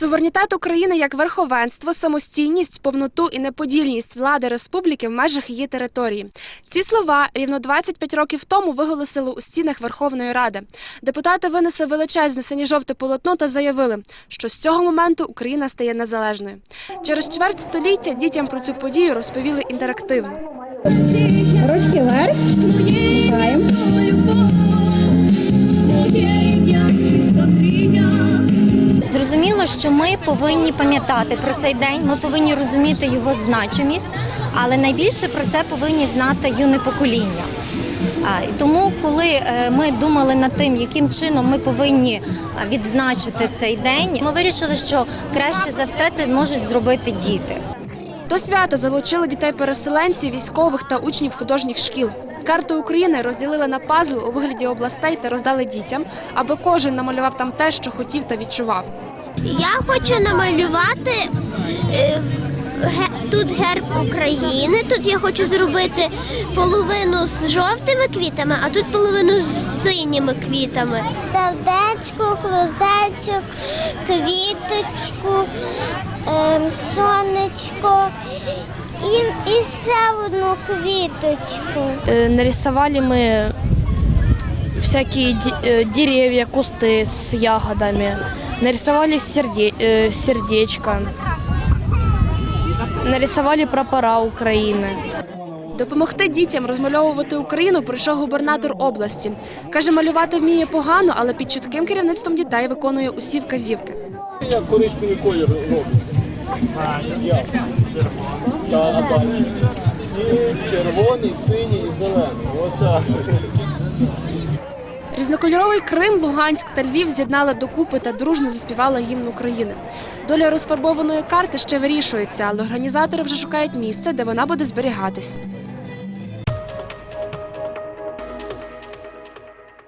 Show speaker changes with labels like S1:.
S1: Суверенітет України як верховенство, самостійність, повноту і неподільність влади республіки в межах її території. Ці слова рівно 25 років тому виголосили у стінах Верховної Ради. Депутати винесли величезне синьо-жовте полотно та заявили, що з цього моменту Україна стає незалежною. Через чверть століття дітям про цю подію розповіли інтерактивно.
S2: Ручки вверх.
S3: Зрозуміло, що ми повинні пам'ятати про цей день, ми повинні розуміти його значимість, але найбільше про це повинні знати юне покоління. Тому, коли е, ми думали над тим, яким чином ми повинні е, відзначити цей день, ми вирішили, що краще за все це зможуть зробити діти.
S1: До свята залучили дітей-переселенців, військових та учнів художніх шкіл. Карту України розділили на пазл у вигляді областей та роздали дітям, аби кожен намалював там те, що хотів та відчував.
S4: Я хочу намалювати е, ге- тут герб України. Тут я хочу зробити половину з жовтими квітами, а тут половину з синіми квітами. Сердечко, крузечок, квіточку, ем, сонечко і, і ще одну квіточку.
S5: Э, нарисовали мы всякие де- э, деревья, кусты с ягодами. Нарисовали серде- э, сердечко. Нарисовали прапора Украины.
S1: Допомогти дітям розмальовувати Україну прийшов губернатор області. Каже, малювати вміє погано, але під чітким керівництвом дітей виконує усі вказівки.
S6: Як коричневий колір робиться? Як? Я бачу. І червоний, синій і зелений. Отак.
S1: Різнокольоровий Крим, Луганськ та Львів з'єднали докупи та дружно заспівали гімн України. Доля розфарбованої карти ще вирішується, але організатори вже шукають місце, де вона буде зберігатись.